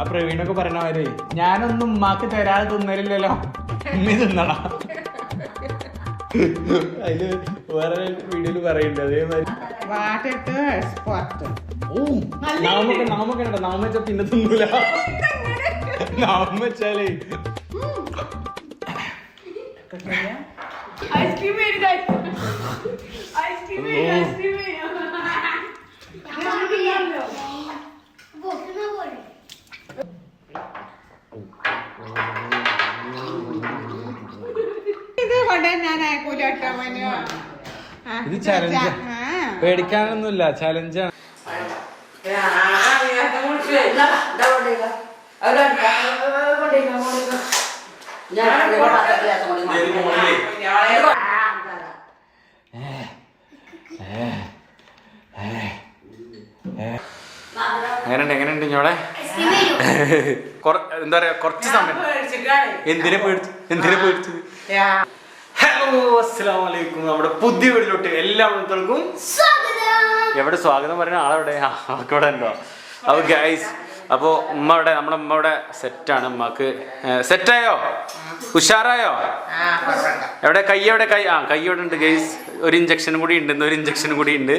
ആ പ്രവീണൊക്കെ പറയണവരെ ഞാനൊന്നും ഉമ്മാക്ക് തരാതെ തിന്നലില്ലല്ലോ. ഉമ്മി തിന്നണ. അതിൽ വേറെ വീഡിയോയിൽ പറയുന്നുണ്ട് അതേമാതിരി. വാട്ടിട്ട് സ്പോട്ട് ഓ നാമൊക്കെ നാമൊക്കെ ഉണ്ടോ? നാമ വെച്ചാ പിന്നെ തിന്നൂല. നാമ വെച്ചാലേ. ഐസ്ക്രീം ഐസ്ക്രീം മേടിച്ച ഐസ്ക്രീം ഇത് കൊണ്ട് ഞാൻ അയക്കൂല കേട്ടോ മനു ആ, ഇത് ചലഞ്ച് ആ. പേടിക്കാനൊന്നുമില്ല ചലഞ്ചാണ് എങ്ങനെയുണ്ട് എങ്ങനെയുണ്ട് ഞോടെ എന്താ പറയാ കുറച്ച് സമയം. എന്തിനെ പേടിച്ചു എന്തിനെ പേടിച്ചത്? ഹലോ അലൈക്കും നമ്മുടെ പുതിയ വീട്ടിലോട്ട് എല്ലാ എവിടെ സ്വാഗതം പറയുന്ന ആളെവിടെ? ഇവിടെ ഉണ്ടോ? അപ്പൊ ഗൈസ് അപ്പോൾ ഉമ്മ ഇവിടെ നമ്മുടെ ഉമ്മ ഇവിടെ സെറ്റാണ് ഉമ്മക്ക്. സെറ്റായോ? ഉഷാറായോ? എവിടെ? കൈ എവിടെ? കൈ ആ കൈ എവിടെ ഉണ്ട് ഗൈസ് ഒരു ഇഞ്ചക്ഷൻ കൂടി ഉണ്ട് ഇന്ന് ഒരു ഇഞ്ചക്ഷൻ കൂടി ഉണ്ട്.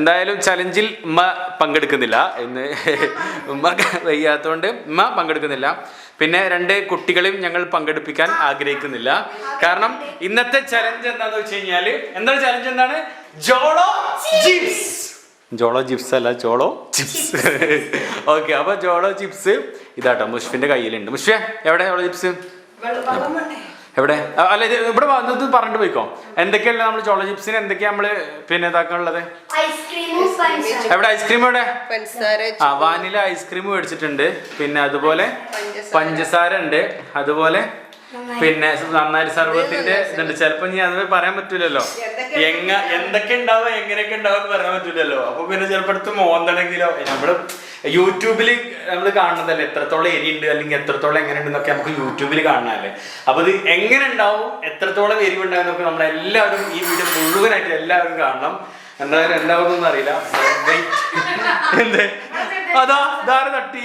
എന്തായാലും ചലഞ്ചിൽ ഉമ്മ പങ്കെടുക്കുന്നില്ല. ഇന്ന് ഉമ്മ വയ്യാത്തതുകൊണ്ട് ഉമ്മ പങ്കെടുക്കുന്നില്ല. പിന്നെ രണ്ട് കുട്ടികളെയും ഞങ്ങൾ പങ്കെടുപ്പിക്കാൻ ആഗ്രഹിക്കുന്നില്ല. കാരണം ഇന്നത്തെ ചലഞ്ച് എന്താന്ന് വെച്ച് കഴിഞ്ഞാൽ എന്താണ് ചലഞ്ച് എന്താണ്? ജോളോ ജിപ്സ് ജോളോ ചിപ്സ് അല്ല ജോളോ ചിപ്സ് ഓക്കെ അപ്പൊ ജോളോ ചിപ്സ് ഇതാട്ടോ മുഷ്ഫിന്റെ കയ്യിലുണ്ട്. മുഷ്ഫ എവിടെ ജോളോ ചിപ്സ് എവിടെ? അല്ല ഇത് ഇവിടെ വന്നത് പറഞ്ഞിട്ട് പോയിക്കോ. എന്തൊക്കെയല്ലേ നമ്മൾ ചോള ചിപ്സിന്? എന്തൊക്കെയാ നമ്മൾ പിന്നെ ഇതാക്കാനുള്ളത്? ഐസ്ക്രീമും പഞ്ചസാര എവിടെ? ഐസ്ക്രീം എവിടെ? പഞ്ചസാര ആ വാനില ഐസ്ക്രീം മേടിച്ചിട്ടുണ്ട്. പിന്നെ അതുപോലെ പഞ്ചസാര. ഉണ്ട്. അതുപോലെ പിന്നെ നന്നായി സർവത്തിന്റെ ഇതുണ്ട്. ചിലപ്പോ ഞാൻ അത് പറയാൻ പറ്റൂലല്ലോ. എങ്ങ എന്തൊക്കെ ഉണ്ടാവും എങ്ങനെയൊക്കെ ഉണ്ടാവും എന്ന് പറയാൻ പറ്റൂലല്ലോ. അപ്പൊ പിന്നെ ചിലപ്പോ അടുത്ത് മോന്തണെങ്കിലോ. നമ്മൾ യൂട്യൂബിൽ നമ്മൾ കാണുന്നതല്ലേ? എത്രത്തോളം എരി ഉണ്ട് അല്ലെങ്കിൽ എത്രത്തോളം എങ്ങനെ ഉണ്ടെന്നൊക്കെ നമുക്ക് യൂട്യൂബിൽ കാണാനല്ലേ അപ്പൊ ഇത് എങ്ങനെ ഉണ്ടാവും എത്രത്തോളം എരിവ് ഉണ്ടാകുന്നൊക്കെ നമ്മളെല്ലാവരും ഈ വീഡിയോ മുഴുവനായിട്ട് എല്ലാവരും കാണണം. എന്തായാലും ഒന്നും അറിയില്ല. എന്തേ? അതാ ധാര തട്ടി?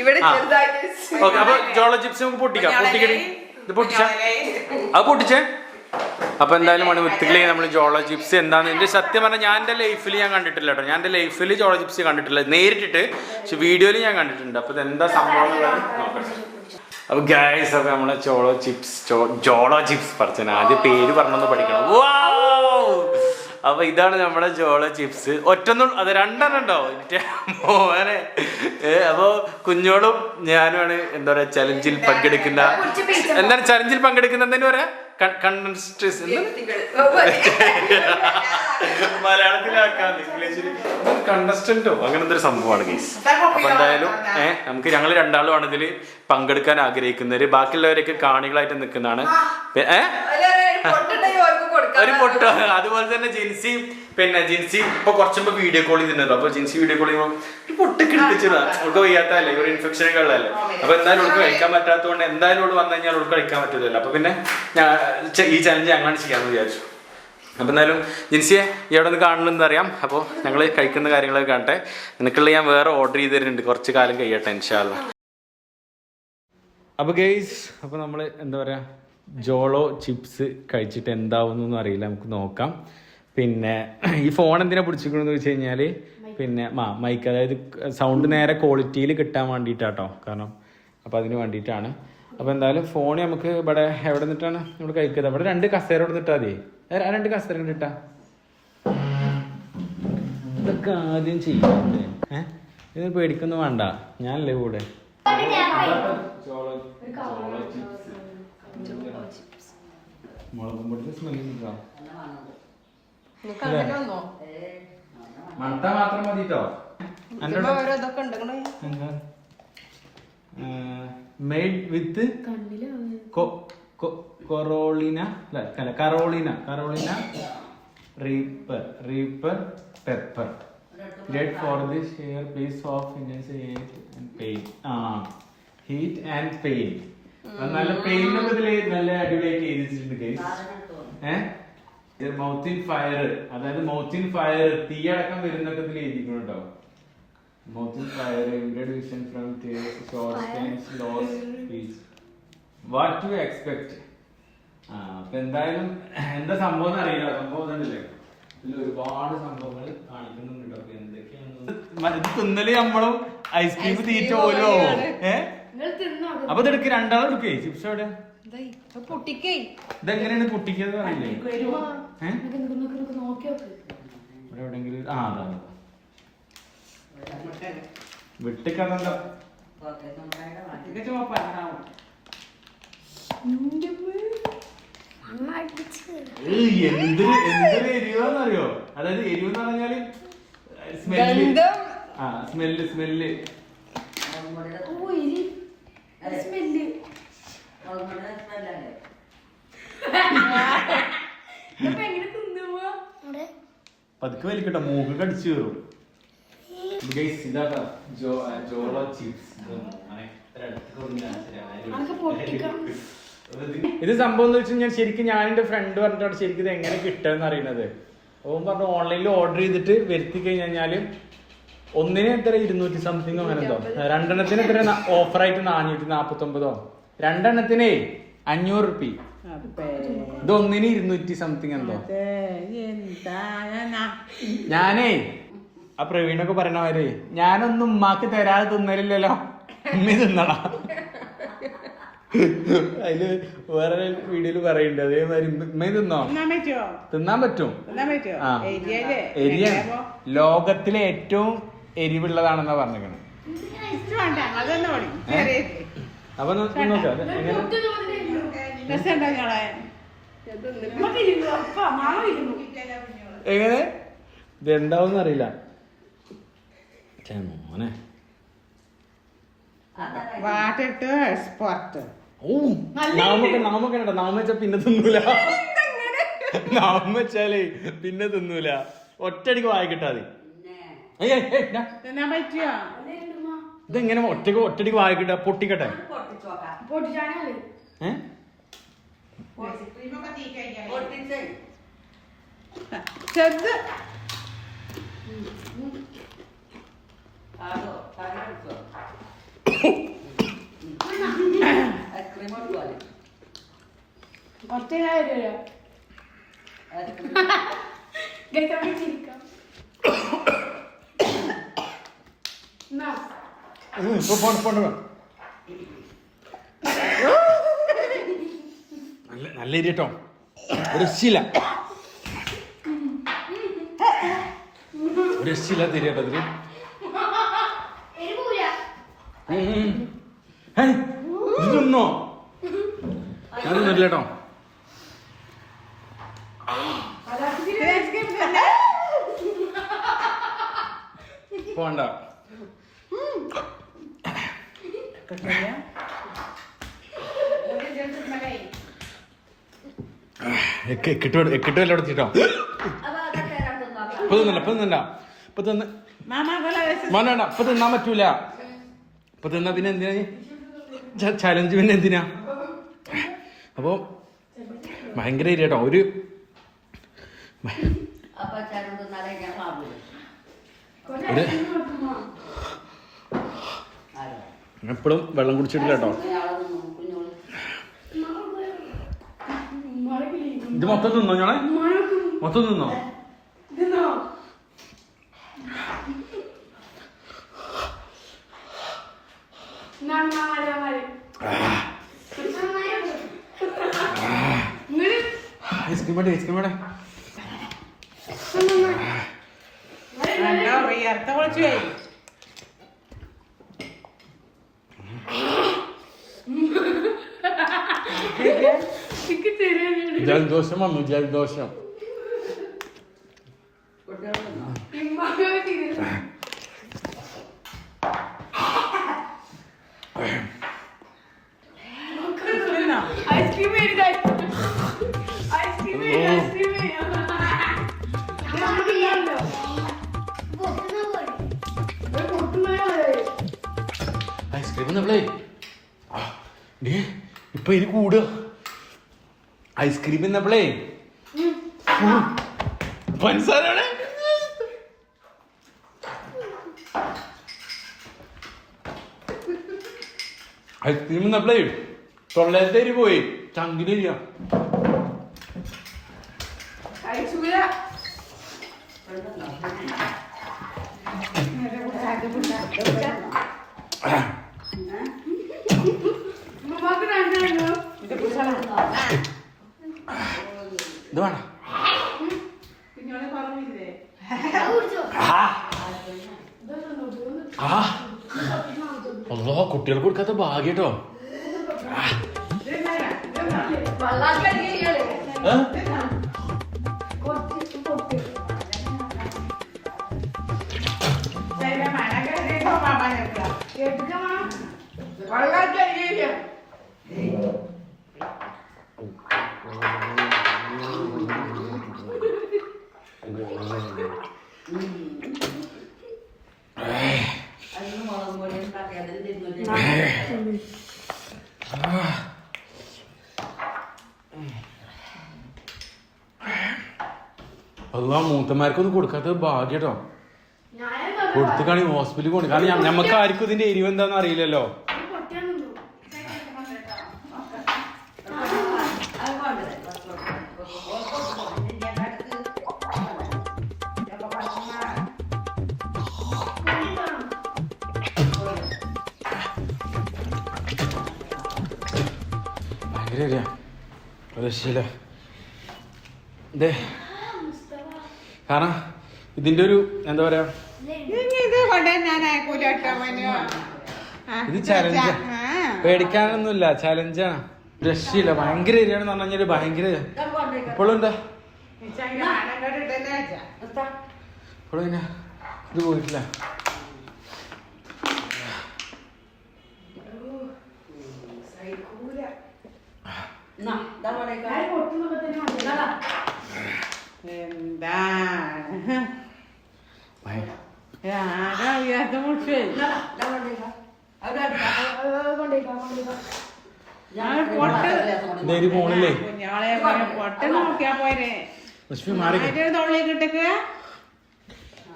ഇവിടെ ചെറുതായിട്ട് ഓക്കെ അപ്പൊ ജോള ചിപ്സ് നമുക്ക് പൊട്ടിക്കാം. പൊട്ടിക്കടി ഇത് പൊട്ടിച്ച? അത് പൊട്ടിച്ചേ? അപ്പൊ എന്തായാലും മണി മുത്തുകളി നമ്മൾ ജോളോ ചിപ്സ് എന്താന്ന് എന്റെ സത്യം പറഞ്ഞാൽ ഞാൻ എന്റെ ലൈഫിൽ ഞാൻ കണ്ടിട്ടില്ല കേട്ടോ. ഞാൻ എന്റെ ലൈഫിൽ ജോളോ ചിപ്സ് കണ്ടിട്ടില്ല. നേരിട്ടിട്ട് പക്ഷെ വീഡിയോയിൽ ഞാൻ കണ്ടിട്ടുണ്ട്. അപ്പോൾ ഇതെന്താ സംഭവം അപ്പോൾ നോക്കട്ടെ അപ്പോൾ നമ്മളെ ചോളോ ചിപ്സ് ജോളോ ചിപ്സ് പറഞ്ഞു ആദ്യം പേര് പറഞ്ഞൊന്ന് പഠിക്കണം. Wow! അപ്പൊ ഇതാണ് നമ്മുടെ ജോള ചിപ്സ്. ഒറ്റൊന്നും അത് രണ്ടെണ്ണം ഉണ്ടോ എന്റെ മോനെ. അപ്പൊ കുഞ്ഞോളും ഞാനുമാണ് എന്താ പറയാ ചലഞ്ചിൽ പങ്കെടുക്കുന്ന എന്താണ് ചലഞ്ചിൽ പങ്കെടുക്കുന്ന എന്തെങ്കിലും പറയാ കണ്ടൻസ്റ്റേഴ്സ് മലയാളത്തിലാക്കാൻ ഇംഗ്ലീഷിൽ കണ്ടസ്റ്റന്റോ സംഭവമാണ് ഗീസ് അപ്പൊ എന്തായാലും ഏഹ് നമുക്ക് ഞങ്ങൾ രണ്ടാളുമാണ് ഇതിൽ പങ്കെടുക്കാൻ ആഗ്രഹിക്കുന്നവര് ബാക്കിയുള്ളവരൊക്കെ കാണികളായിട്ട് നിൽക്കുന്നതാണ്. ഏഹ് ഒരു പൊട്ടോ. അതുപോലെ തന്നെ ജിൻസി പിന്നെ ജിൻസി ഇപ്പൊ കുറച്ചുമ്പോ വീഡിയോ കോൾ ചെയ്തിട്ടുണ്ടല്ലോ അപ്പൊ ജിൻസി വീഡിയോ കോൾ ചെയ്യുമ്പോൾ ഒരു പൊട്ടൊക്കെ ഒക്കെ അവൾക്ക് വയ്യാത്തല്ലേ ഒരു ഇൻഫെക്ഷൻ ഒക്കെ ഉള്ളതല്ലേ? അപ്പൊ എന്തായാലും അവൾക്ക് കഴിക്കാൻ പറ്റാത്തതുകൊണ്ട് എന്തായാലും അവൾ വന്നു കഴിഞ്ഞാൽ അവൾക്ക് കഴിക്കാൻ പറ്റില്ല അപ്പൊ പിന്നെ ഞാൻ ഈ ചലഞ്ച് ഞങ്ങളാണ് ചെയ്യാന്ന് വിചാരിച്ചു. അപ്പൊ എന്തായാലും ജിൻസിയെ എവിടെ നിന്ന് കാണണമെന്ന് അറിയാം. അപ്പോൾ ഞങ്ങൾ കഴിക്കുന്ന കാര്യങ്ങളൊക്കെ കാണട്ടെ. നിനക്കുള്ള ഞാൻ വേറെ ഓർഡർ ചെയ്ത് തരുന്നുണ്ട്. കുറച്ച് കാലം കഴിയട്ടെ ഇൻഷാല്ല അപ്പോൾ ഗെയ്സ് അപ്പോൾ നമ്മൾ എന്താ പറയുക ജോളോ ചിപ്സ് കഴിച്ചിട്ട് എന്താവുന്നു അറിയില്ല നമുക്ക് നോക്കാം. പിന്നെ ഈ ഫോൺ എന്തിനാ പിടിച്ചിരിക്കണമെന്ന് വെച്ച് കഴിഞ്ഞാൽ പിന്നെ മാ മൈക്ക്. അതായത് സൗണ്ട് നേരെ ക്വാളിറ്റിയിൽ കിട്ടാൻ വേണ്ടിയിട്ടാട്ടോ കാരണം അപ്പോൾ അതിന് വേണ്ടിയിട്ടാണ്. അപ്പോൾ എന്തായാലും ഫോൺ നമുക്ക് ഇവിടെ എവിടെ നിന്നിട്ടാണ് നമ്മൾ കഴിക്കുന്നത്? അവിടെ രണ്ട് കസേര ഇവിടെ നിന്നിട്ടാൽ മതി. ആ രണ്ട് കസേര കിട്ടാ ഇതൊക്കെ ആദ്യം ചെയ്യാം ഏഹ് ഇതിന് പേടിക്കൊന്നും വേണ്ട. ഞാനല്ലേ കൂടെ മുളകും പൊടിയുടെ സ്മെല്ല് കിട്ടാം. മണത്താ മാത്രം മതി കേട്ടോ മെയ്ഡ് വിത്ത് കൊറോളിന അല്ല Carolina Carolina reaper reaper pepper great for the sheer pleasure of pain ആ ഹീറ്റ് ആൻഡ് പെയിൻ നല്ല പെയിനൊക്കെ ഇതിൽ നല്ല അടിപൊളിയായിട്ട് എഴുതിച്ചിട്ടുണ്ട്. ഏഹ് മൗത്ത് ഇൻ ഫയർ അതായത് മൗത്തിൻ ഇൻ ഫയർ തീയടക്കം വരുന്നൊക്കെ ഇതിൽ എഴുതിക്കുന്നുണ്ടോ mouth in fire fire, from vision from what to expect ആ, അപ്പൊ എന്തായാലും എന്താ സംഭവം എന്ന് അറിയില്ല സംഭവം ഇതല്ലേ ഇതിൽ ഒരുപാട് സംഭവങ്ങൾ കാണിക്കുന്നുണ്ട്. അപ്പൊ എന്തൊക്കെയാണ് ഇത് തിന്നൽ നമ്മളും ഐസ്ക്രീം തീറ്റ പോലോ ആവും. ഏ? നിങ്ങൾ തിന്നോ അപ്പൊ ഇതെടുക്ക് രണ്ടാളും എടുക്കേ. ചിപ്സ് എവിടെ? ഇതെങ്ങനെയാണ് പൊട്ടിക്കുന്നത് പറയില്ലേ ഇവിടെ എവിടെങ്കിലും ആ വിട്ടിക്കണല്ലോ. എരിവാന്നറിയോ? അതായത് എരിവെന്ന് പറഞ്ഞാൽ സ്മെല്ല്. ആ സ്മെല്ല് സ്മെല്ല് ഓ ഇരി സ്മെല്ല് ഇപ്പൊ എങ്ങനെ തിന്നുമ്പോ പതുക്കെ വലിക്കട്ടെ മൂക്ക് കടിച്ചു കയറും. ഇത് സംഭവം എന്ന് വെച്ചാൽ ഞാൻ ശരിക്കും ഞാൻ എന്റെ ഫ്രണ്ട് പറഞ്ഞിട്ടാണ് ശരിക്കും ഇത് എങ്ങനെ കിട്ടുമെന്ന് അറിയണത്. ഓൻ പറഞ്ഞു ഓൺലൈനിൽ ഓർഡർ ചെയ്തിട്ട് വരുത്തി കഴിഞ്ഞാൽ ഒന്നിന് എത്ര? ഇരുന്നൂറ്റി സംതിങ് അങ്ങനെ എന്തോ. രണ്ടെണ്ണത്തിന് എത്ര? ഓഫറായിട്ട് നാനൂറ്റി നാപ്പത്തി ഒമ്പതോ രണ്ടെണ്ണത്തിനേ അഞ്ഞൂറ് റുപ്പി ഇത് ഒന്നിന് ഇരുന്നൂറ്റി സംതിങ് എന്തോ? എന്താ? ഞാൻ ഞാനേ ആ പ്രവീണൊക്കെ പറയണവരെ മാതിരി ഞാനൊന്നും ഉമ്മാക്ക് തരാതെ തിന്നലില്ലല്ലോ. ഉമ്മ തിന്നണ. അതിൽ വേറെ വീഡിയോയിൽ പറയുന്നുണ്ട് അതേമാതിരി ഉമ്മ തിന്നോ? തിന്നാൻ പറ്റും? ആ. എരിയാണ്. ലോകത്തിലെ ഏറ്റവും എരിവുള്ളതാണെന്നാ പറഞ്ഞേക്കണേ അപ്പൊ നോക്കാം എങ്ങനെ? ഇതെന്താവും അറിയില്ല മോനെ. വാട്ടിട്ട് ഓ നാമൊക്കെ നാമൊക്കെ ഉണ്ടോ നാമ വെച്ചാ പിന്നെ തിന്നൂല. നാമ വെച്ചാലേ പിന്നെ തിന്നൂല. ഒറ്റടിക്ക് വായ കിട്ടാതെ. ഇതെങ്ങനെ ഒറ്റയ്ക്ക് ഒറ്റടിക്ക് വായ കിട്ടാ? പൊട്ടിക്കട്ടെ? പൊട്ടിച്ചാണല്ലേ ഏ? ചെറുത് ഒറ്റ കാര്യമില്ല ചിരിക്കാം എന്നാ ഉം, ഇപ്പൊ പോണ്ട, പോണ്ട, പോണ്ട. നല്ല നല്ല ഇരിട്ടോ കേട്ടോ. ഒരു ശില. ഒരു ശില എരി കേട്ടോ ഇതിൽ ഉം, ഉം. കിട്ടുമല്ലോ വല്ല എടുത്തിട്ടോ ഇപ്പൊ തിന്നല്ല ഇപ്പൊ തിന്നല്ല ഇപ്പൊ തിന്ന് വേണ്ട ഇപ്പൊ തിന്നാൻ പറ്റൂല. ഇപ്പൊ തിന്നാ പിന്നെ എന്തിനാ ചലഞ്ച് പിന്നെ എന്തിനാ? അപ്പൊ ഭയങ്കര കേട്ടോ ഒരു ഒരു എപ്പോഴും വെള്ളം കുടിച്ചിട്ടില്ല കേട്ടോ ഇത് മൊത്തം തിന്നോ ഞാളെ മൊത്തം തിന്നോ? ഐസ്ക്രീം വേണ്ടേ ഐസ്ക്രീം വേണ്ടേ? കണ്ടോ വിയർത്ത കുളിച്ചു പോയി വന്നു ജലദോഷം ഇമ്മാക്ക് തരുന്നു തിന്നോ ഐസ്ക്രീം നമ്മളേ. ഡേ ഇപ്പൊ ഇനി കൂടുക. ഐസ്ക്രീം ഇന്നപ്പോളേ പഞ്ചസാരയുടെ ഐസ്ക്രീം ഇന്നപ്പോളേ തൊള്ളേരത്തേരി പോയി. ചങ്കിനില്ല കഴിച്ചില്ല ഇത് വേണം അല്ലോ കുട്ടികൾക്ക് കൊടുക്കാത്ത ഭാഗ്യട്ടോ വള്ളാക്കടിയാണ് അല്ലോ മൂത്തമാർക്കൊന്നും കൊടുക്കാത്തത് ഭാഗ്യട്ടോ. കൊടുത്തുകാണി ഹോസ്പിറ്റലിൽ കൊണ്ട് കാരണം നമുക്ക് ആർക്കും ഇതിന്റെ എരിവ് എന്താന്ന് അറിയില്ലല്ലോ. ഭയങ്കര രക്ഷയില്ല. ഇതേ കാരണം ഇതിന്റെ ഒരു എന്താ പറയാ? ഇത് ചലഞ്ച് ആ. പേടിക്കാനൊന്നുമില്ല ചലഞ്ചാണ് രക്ഷയില്ല. ഭയങ്കര എരിയാണെന്ന് പറഞ്ഞു ഭയങ്കര ഇപ്പോഴും എന്താ. ഇപ്പോഴും പിന്നെ ഇത് പോയിട്ടില്ല. ആരാ പോണില്ലേ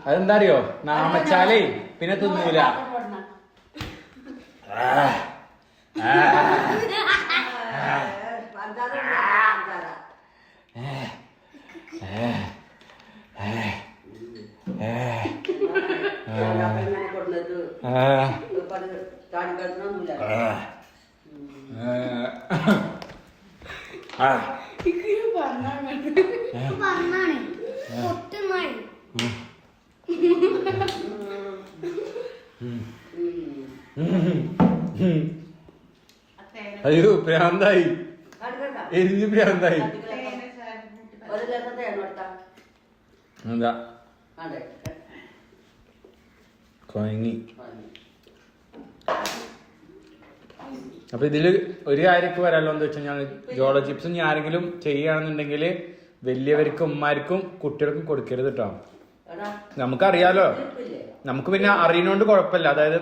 അതെന്താ? അറിയോ നാമച്ചാലേ പിന്നെ തിന്നൂല. ആ. ആ. ഏ. ഏ. ഏ. ഏ. ആ. ആ. ആ. പറഞ്ഞാണ് പൊട്ടുമായി അയ്യോ പ്രാന്തായി. എരിഞ്ഞ് ഭ്രാന്തായി എന്താ? കൊയങ്ങി. അപ്പൊ ഇതിൽ ഒരു കാര്യക്ക് വരാലോ എന്ന് വെച്ച് കഴിഞ്ഞാൽ ജോളോ ചിപ്സ് ഇനി ആരെങ്കിലും ചെയ്യുകയാണെന്നുണ്ടെങ്കിൽ വലിയവർക്കും ഉമ്മാർക്കും കുട്ടികൾക്കും കൊടുക്കരുത് കേട്ടോ നമുക്കറിയാലോ. നമുക്ക് പിന്നെ അറിയണോണ്ട് കുഴപ്പമില്ല. അതായത്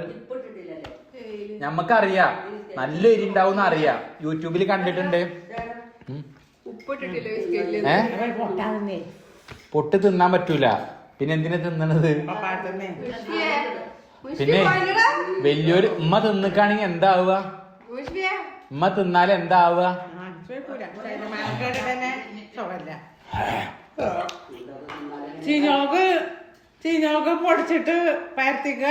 നമുക്കറിയാ. നല്ല എരി ഉണ്ടാവും അറിയാം. യൂട്യൂബിൽ കണ്ടിട്ടുണ്ട്. ഉം. പൊട്ട് തിന്നാൻ പറ്റൂല. പിന്നെ എന്തിനാ തിന്നണത്? പിന്നെ വലിയൊരു ഉമ്മ തിന്നിക്കാണെങ്കിൽ എന്താവുക? ഉമ്മ തിന്നാൽ എന്താവുക? ചീഞ്ഞോക്ക് ചീഞ്ഞോക്ക് പൊടിച്ചിട്ട് പരത്തിക്ക.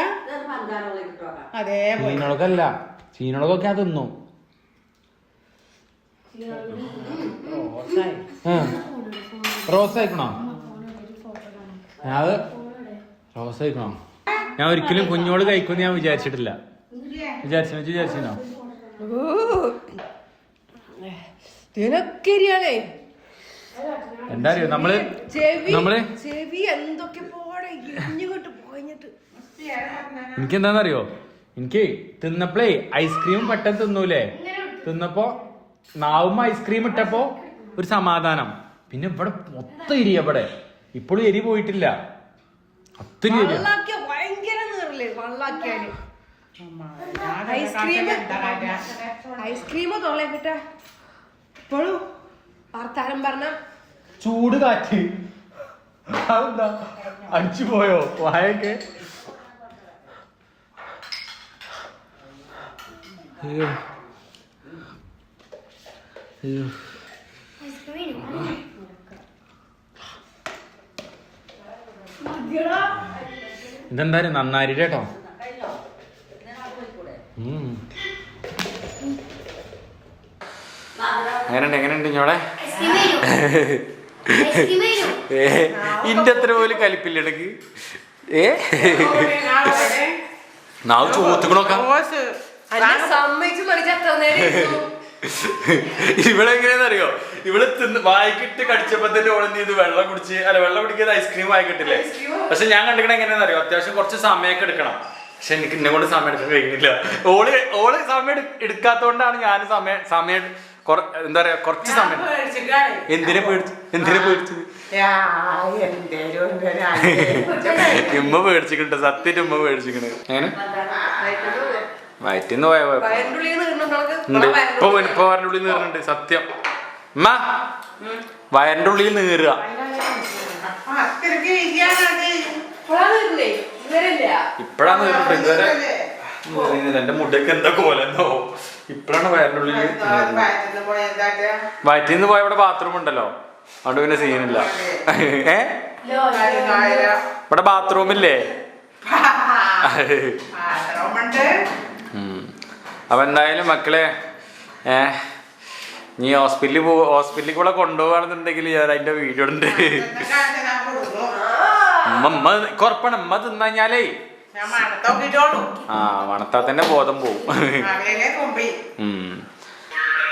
അതേപോലെ ചീനോളക്കല്ല ചീനളകൊക്കെ ഞാൻ തിന്നു. റോസ് ആയിക്കണോ അത് റോസ് ആയിക്കണോ ഞാൻ ഒരിക്കലും കുഞ്ഞോട് കഴിക്കുമെന്ന് ഞാൻ വിചാരിച്ചിട്ടില്ല. വിചാരിച്ചു വിചാരിച്ചോ തിനക്കരിയാണേ എന്താ അറിയോ നമ്മൾ നമ്മൾ ചെവി എന്തൊക്കെ അറിയോ എനിക്കെന്താന്നറിയോ എനിക്ക് തിന്നപ്പോഴേ ഐസ്ക്രീം പെട്ടെന്ന് തിന്നൂലേ. തിന്നപ്പോ നാവുമ്പോ ഐസ്ക്രീം ഇട്ടപ്പോ ഒരു സമാധാനം. പിന്നെ ഇവിടെ മൊത്തം ഇവിടെ. ഇപ്പോഴും എരി പോയിട്ടില്ല. അത്രയും എരിയ. വള്ളാക്കിയ ഭയങ്കര നീറില്ലേ വള്ളാക്കിയാൽ ഐസ്ക്രീം ഐസ്ക്രീം തൊള്ളേക്കിട്ട ഇപ്പോഴും വർത്താനം പറഞ്ഞ ചൂട് കാറ്റ്. അതെന്താ? അടിച്ചു പോയോ? വായൊക്കെ? അയ്യോ. അയ്യോ. ഇതെന്തായാലും നന്നാരി കേട്ടോ. എങ്ങനെയുണ്ട് എങ്ങനെയുണ്ട് ഞോടെ ഏ ഇന്റെ അത്ര പോലും കലിപ്പില്ല ഇടയ്ക്ക് ഏ? നാവ് ചോദിക്കണോക്കാം നേരം ഇവിടെ എങ്ങനെയാണെന്നറിയോ ഇവിടെ തിന്ന് വായിക്കിട്ട് കടിച്ചപ്പോ തന്നെ ഓളെ ചെയ്ത്? വെള്ളം കുടിച്ച് അല്ല വെള്ളം കുടിക്കാതെ ഐസ്ക്രീം വായിക്കിട്ടില്ലേ? പക്ഷെ ഞാൻ കണ്ടിക്കണ എങ്ങനെയാണെന്നറിയോ അത്യാവശ്യം കുറച്ച് സമയമൊക്കെ എടുക്കണം. പക്ഷെ എനിക്ക് എന്നെ കൊണ്ട് സമയം എടുക്കാൻ കഴിഞ്ഞില്ല ഓൾ ഓൾ സമയം എടു- എടുക്കാത്തോണ്ടാണ് ഞാൻ സമയം സമയം എന്താ പറയാ കുറച്ച് സമയം. എന്തിനെ പേടിച്ചു എന്തിനെ പേടിച്ചു? ഇമ്മ പേടിച്ചിട്ടുണ്ട് സത്യം ഉമ്മ പേടിച്ചിട്ടുണ്ട് എങ്ങനെ? വയറ്റിന്ന് പോയ ഉണ്ട്. ഇപ്പൊ വയറിന്റെ ഇപ്പൊ വയറിന്റെ ഉള്ളിൽ നീറുന്നുണ്ട് സത്യം. ഉമ്മ വയറിന്റെ ഉള്ളിൽ നീറുക. ഇപ്പഴാണ് നീറുന്നുണ്ട് ഇതുവരെ നീറുന്നില്ല. എന്റെ മുടിയൊക്കെ എന്താ കോലെന്നോ ഇപ്പഴാണ് വയറിന്റെ ഉള്ളിൽ വയറ്റിൽ നിന്ന് പോയ ഇവിടെ ബാത്റൂം ഉണ്ടല്ലോ. അതുകൊണ്ട് പിന്നെ സീനില്ല. ഏ? ഇവിടെ ബാത്റൂമില്ലേ പാത്രമുണ്ട് ഉം. അപ്പൊ എന്തായാലും മക്കളെ നീ ഹോസ്പിറ്റലിൽ പോ ഹോസ്പിറ്റലിൽ കൂടെ കൊണ്ടുപോകാണെന്നുണ്ടെങ്കിൽ ഞാൻ അതിന്റെ വീഡിയോ ഉണ്ട് അമ്മ ഉമ്മ കുറപ്പാണ് ഉമ്മ തിന്നഞ്ഞാലേ. ആ മണത്താ തന്നെ ബോധം പോവും.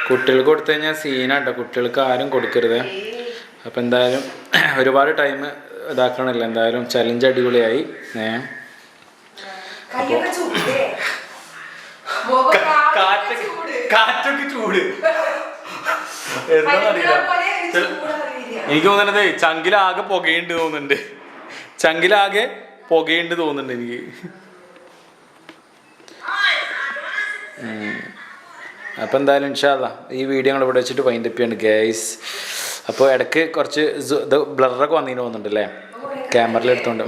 കുട്ടികൾക്ക് കൊടുത്തു കഴിഞ്ഞാൽ സീനാട്ടോ കുട്ടികൾക്ക് ആരും കൊടുക്കരുത്. അപ്പൊ എന്തായാലും ഒരുപാട് ടൈം ഇതാക്കണല്ലോ. എന്തായാലും ചലഞ്ച് അടിപൊളിയായി. ഏ. മുഖം കാറ്റ് കാറ്റൊക്കെ ചൂട്. എന്താണെന്നറിയില്ല. എനിക്ക് തോന്നുന്നത് ചങ്കിലാകെ പുകയുണ്ട് തോന്നുന്നുണ്ട്. ചങ്കിലാകെ പുകയുണ്ട് തോന്നുന്നുണ്ട് എനിക്ക്. അപ്പൊ എന്തായാലും ഇൻഷാല്ല ഈ വീഡിയോ ഞങ്ങൾ ഇവിടെ വെച്ചിട്ട് വൈൻഡ് അപ്പ് ചെയ്യാണ് ഗൈസ് അപ്പോൾ ഇടയ്ക്ക് കുറച്ച് ഇത് ബ്ലറൊക്കെ വന്നിട്ട് പോകുന്നുണ്ട് അല്ലേ? ക്യാമറയിൽ എടുത്തോണ്ട്.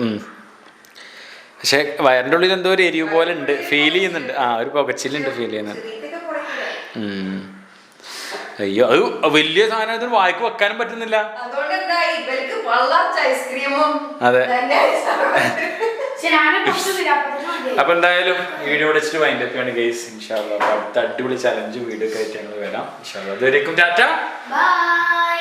പക്ഷെ വയറിന്റെ ഉള്ളിൽ എന്തോ ഒരു എരിവ് പോലെ ഉണ്ട് ഫീൽ ചെയ്യുന്നുണ്ട്. ആ ഒരു പുകച്ചിലുണ്ട് ഫീൽ ചെയ്യുന്നുണ്ട്. അയ്യോ അത് വലിയ സാധനം ഇതിന് വായിക്ക് വെക്കാനും പറ്റുന്നില്ല. അതെ. അപ്പൊ എന്തായാലും വീഡിയോ വിളിച്ചിട്ട് വൈൻഡ് അപ്പ് ആണ് ഗൈസ് ഇൻഷാല്ല അടുത്ത അടിപൊളി ചലഞ്ച് വീഡിയോ ഒക്കെ ആയിട്ട് ഞങ്ങൾ വരാം. ഇൻഷാല്ല അതുവരേക്കും ടാറ്റ. ബൈ